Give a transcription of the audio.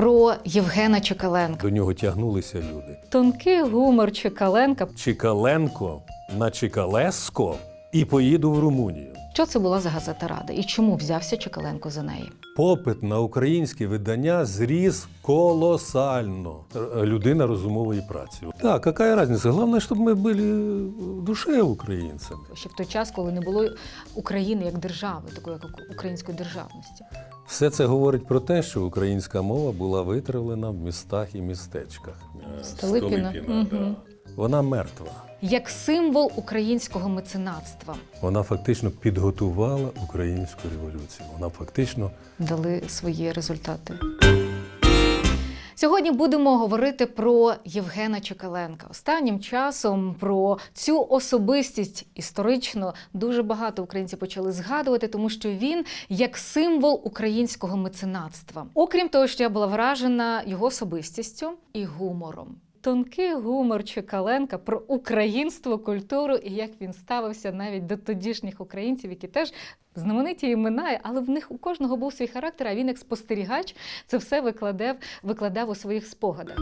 про Євгена Чекаленка. До нього тягнулися люди. Тонкий гумор Чекаленка. Чикаленко на Чикалеско і поїду в Румунію. Що це була за газета Рада і чому взявся Чекаленко за неї? Попит на українське видання зріс колосально. Людина розумової праці. Так, яка різниця? Головне, щоб ми були в душе українцями. Ще в той час, коли не було України як держави, такої як української державності. Все це говорить про те, що українська мова була витравлена в містах і містечках. Столипіна. Столипіна. угу. да. Вона мертва. Як символ українського меценатства Вона фактично підготувала українську революцію. Вона фактично дали свої результати. Сьогодні будемо говорити про Євгена Чекаленка. Останнім часом про цю особистість історично дуже багато українців почали згадувати, тому що він як символ українського меценатства. Окрім того, що я була вражена його особистістю і гумором. Тонкий гумор Чекаленка про українство, культуру і як він ставився навіть до тодішніх українців, які теж знамениті імена, але в них у кожного був свій характер, а він як спостерігач це все викладав, викладав у своїх спогадах.